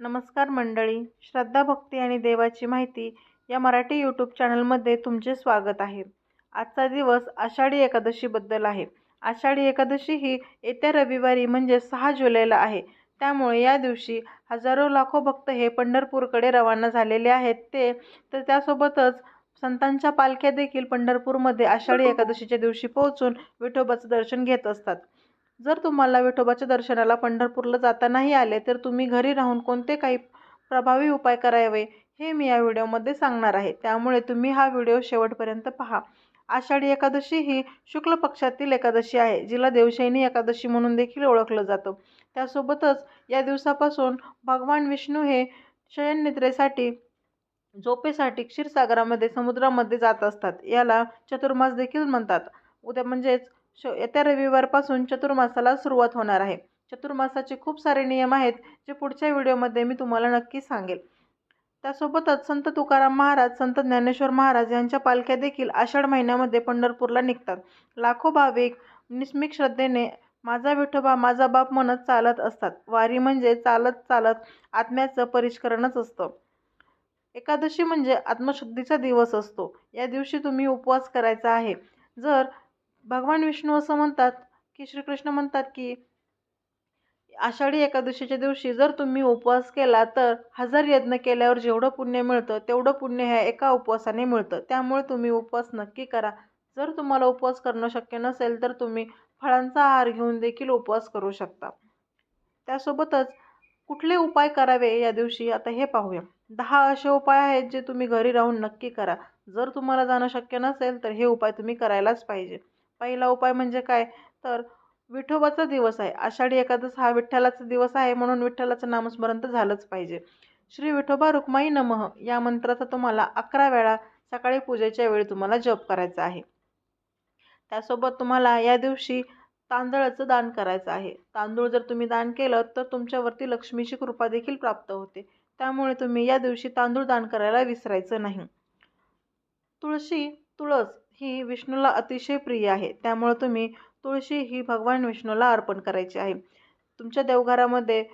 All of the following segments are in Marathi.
नमस्कार मंडळी श्रद्धा भक्ती आणि देवाची माहिती या मराठी यूट्यूब चॅनलमध्ये तुमचे स्वागत आहे. आजचा दिवस आषाढी एकादशीबद्दल आहे. आषाढी एकादशी ही येत्या रविवारी म्हणजे सहा जुलैला आहे. त्यामुळे या दिवशी हजारो लाखो भक्त हे पंढरपूरकडे रवाना झालेले आहेत ते तर त्यासोबतच संतांच्या पालख्या देखील पंढरपूरमध्ये आषाढी एकादशीच्या दिवशी पोहोचून विठोबाचं दर्शन घेत असतात. जर तुम्हाला विठोबाच्या दर्शनाला पंढरपूरला जाता नाही आले तर तुम्ही घरी राहून कोणते काही प्रभावी उपाय करावे हे मी या व्हिडिओमध्ये सांगणार आहे. त्यामुळे तुम्ही हा व्हिडिओ शेवटपर्यंत पहा. आषाढी एकादशी ही शुक्ल पक्षातील एकादशी आहे जिला देवशैनी एकादशी म्हणून देखील ओळखलं जातं. त्यासोबतच या दिवसापासून भगवान विष्णू हे शयननिद्रेसाठी झोपेसाठी क्षीरसागरामध्ये समुद्रामध्ये जात असतात. याला चतुर्मास देखील म्हणतात. उद्या म्हणजेच श येत्या रविवारपासून चतुर्मासाला सुरुवात होणार आहे. चतुर्मासाचे खूप सारे नियम आहेत जे पुढच्या व्हिडिओमध्ये मी तुम्हाला नक्की सांगेल. त्यासोबतच संत तुकाराम महाराज संत ज्ञानेश्वर महाराज यांच्या पालख्या देखील आषाढ महिन्यामध्ये पंढरपूरला निघतात. लाखो भाविक निस्मिक श्रद्धेने माझा विठोबा माझा बाप म्हणत चालत असतात. वारी म्हणजे चालत चालत आत्म्याचं परिष्करणच असतं. एकादशी म्हणजे आत्मशुद्धीचा दिवस असतो. या दिवशी तुम्ही उपवास करायचा आहे. जर भगवान विष्णू असं म्हणतात की श्रीकृष्ण म्हणतात की आषाढी एकादशीच्या दिवशी जर तुम्ही उपवास केला तर हजार यज्ञ केल्यावर जेवढं पुण्य मिळतं तेवढं पुण्य ह्या एका उपवासाने मिळतं. त्यामुळे तुम्ही उपवास नक्की करा. जर तुम्हाला उपवास करणं शक्य नसेल तर तुम्ही फळांचा आहार घेऊन देखील उपवास करू शकता. त्यासोबतच कुठले उपाय करावे या दिवशी? आता हे पाहूया. दहा असे उपाय आहेत जे तुम्ही घरी राहून नक्की करा. जर तुम्हाला जाणं शक्य नसेल तर हे उपाय तुम्ही करायलाच पाहिजे. पहिला उपाय म्हणजे काय? तर विठोबाचा दिवस आहे. आषाढी एकादश हा विठ्ठलाचा दिवस आहे म्हणून विठ्ठलाचं नामस्मरण तर झालंच पाहिजे. श्री विठोबा रुक्माई नमः या मंत्राचा तुम्हाला अकरा वेळा सकाळी पूजेच्या वेळी तुम्हाला जप करायचा आहे. त्यासोबत तुम्हाला या दिवशी तांदळाचं दान करायचं आहे. तांदूळ जर तुम्ही दान केलं तर तुमच्यावरती लक्ष्मीची कृपा देखील प्राप्त होते. त्यामुळे तुम्ही या दिवशी तांदूळ दान करायला विसरायचं नाही. तुळशी तुळस ही विष्णूला अतिशय प्रिय आहे. त्यामुळे तुम्ही तुळशी ही भगवान विष्णूला अर्पण करायची आहे. तुमच्या देवघरामध्ये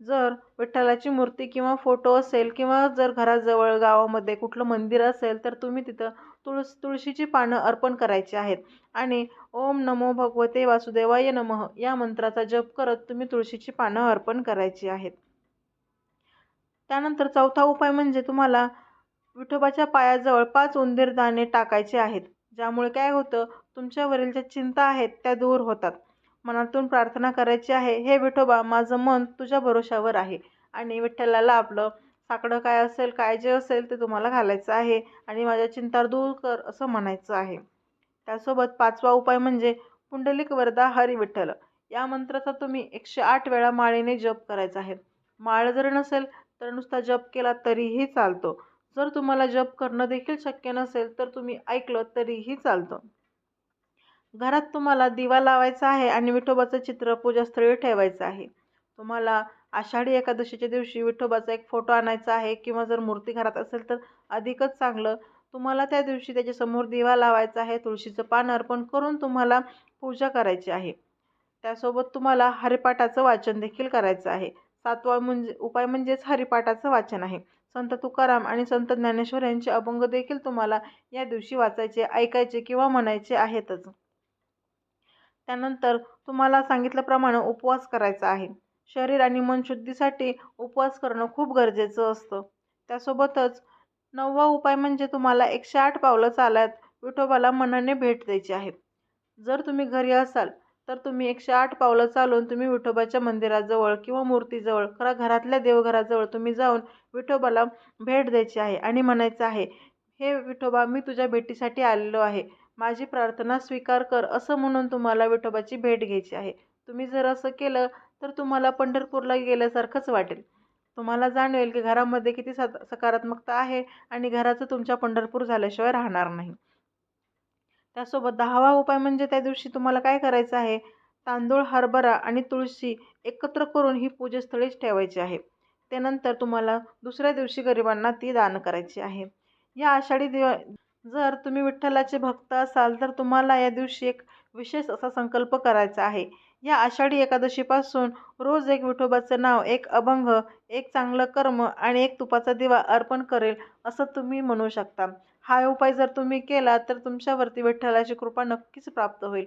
जर विठ्ठलाची मूर्ती किंवा फोटो असेल किंवा जर घराजवळ गावामध्ये कुठलं मंदिर असेल तर तुम्ही तिथं तुळस तुळशीची पानं अर्पण करायची आहेत. आणि ओम नमो भगवते वासुदेवाय नमः या मंत्राचा जप करत तुम्ही तुळशीची पानं अर्पण करायची आहेत. त्यानंतर चौथा उपाय म्हणजे तुम्हाला विठोबाच्या पायाजवळ पाच उंदीर दाणे टाकायचे आहेत. ज्यामुळे काय होतं तुमच्यावरील ज्या चिंता आहेत त्या दूर होतात. मनातून प्रार्थना करायची आहे हे विठोबा माझं मन तुझ्या भरोशावर आहे आणि विठ्ठलाला आपलं साकडं काय असेल काय जे असेल ते तुम्हाला घालायचं आहे आणि माझ्या चिंता दूर कर असं म्हणायचं आहे. त्यासोबत पाचवा उपाय म्हणजे पुंडलिक वरदा हरी विठ्ठल. या मंत्राचा तुम्ही एकशे आठ वेळा माळेने जप करायचा आहे. माळ जर नसेल तर नुसता जप केला तरीही चालतो. जर तुम्हाला जप करणं देखील शक्य नसेल तर तुम्ही ऐकलं तरीही चालतं. घरात तुम्हाला दिवा लावायचा आहे आणि विठोबाचं चित्र पूजास्थळी ठेवायचं आहे. तुम्हाला आषाढी एकादशीच्या दिवशी विठोबाचा एक फोटो आणायचा आहे किंवा जर मूर्ती घरात असेल तर अधिकच चांगलं. तुम्हाला त्या दिवशी त्याच्यासमोर दिवा लावायचा आहे तुळशीचं पान अर्पण करून तुम्हाला पूजा करायची आहे. त्यासोबत तुम्हाला हरिपाठाचं वाचन देखील करायचं आहे. सातवा म्हणजे उपाय म्हणजेच हरिपाठाचं वाचन आहे. संत तुकाराम आणि संत ज्ञानेश्वर यांचे अभंग देखील तुम्हाला या दिवशी वाचायचे ऐकायचे किंवा म्हणायचे आहेतच. त्यानंतर तुम्हाला सांगितल्याप्रमाणे उपवास करायचा आहे. शरीर आणि मन शुद्धीसाठी उपवास करणं खूप गरजेचं असतं. त्यासोबतच नववा उपाय म्हणजे तुम्हाला एकशे आठ पावलं चालत विठोबाला मनाने भेट द्यायची आहे. जर तुम्ही घरी असाल तर तुम्ही एकशे आठ पावलं चालून तुम्ही विठोबाच्या मंदिराजवळ किंवा मूर्तीजवळ खरा घरातल्या देवघराजवळ तुम्ही जाऊन विठोबाला भेट द्यायची आहे आणि म्हणायचं आहे हे विठोबा मी तुझ्या भेटीसाठी आलेलो आहे. माझी प्रार्थना स्वीकार कर असं म्हणून तुम्हाला विठोबाची भेट घ्यायची आहे. तुम्ही जर असं केलं तर तुम्हाला पंढरपूरला गेल्यासारखंच वाटेल. तुम्हाला जाणवेल की घरामध्ये किती सकारात्मकता आहे आणि घराचं तुमच्या पंढरपूर झाल्याशिवाय राहणार नाही. त्यासोबत दहावा उपाय म्हणजे त्या दिवशी तुम्हाला काय करायचं आहे? तांदूळ हरभरा आणि तुळशी एकत्र करून ही पूजास्थळीच ठेवायची आहे. त्यानंतर तुम्हाला दुसऱ्या दिवशी गरिबांना ती दान करायची आहे. या आषाढी दिव जर तुम्ही विठ्ठलाचे भक्त असाल तर तुम्हाला या दिवशी एक विशेष असा संकल्प करायचा आहे. या आषाढी एकादशीपासून रोज एक विठोबाचं नाव एक अभंग एक चांगलं कर्म आणि एक तुपाचा दिवा अर्पण करेल असं तुम्ही म्हणू शकता. हा उपाय जर तुम्ही केला तर तुमच्यावरती विठ्ठलाची कृपा नक्कीच प्राप्त होईल.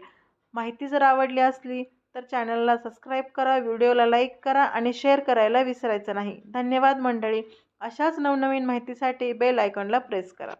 माहिती जर आवडली असली तर चॅनलला सबस्क्राईब करा व्हिडिओला लाईक करा आणि शेअर करायला विसरायचं नाही. धन्यवाद मंडळी. अशाच नवनवीन माहितीसाठी बेल आयकॉनला प्रेस करा.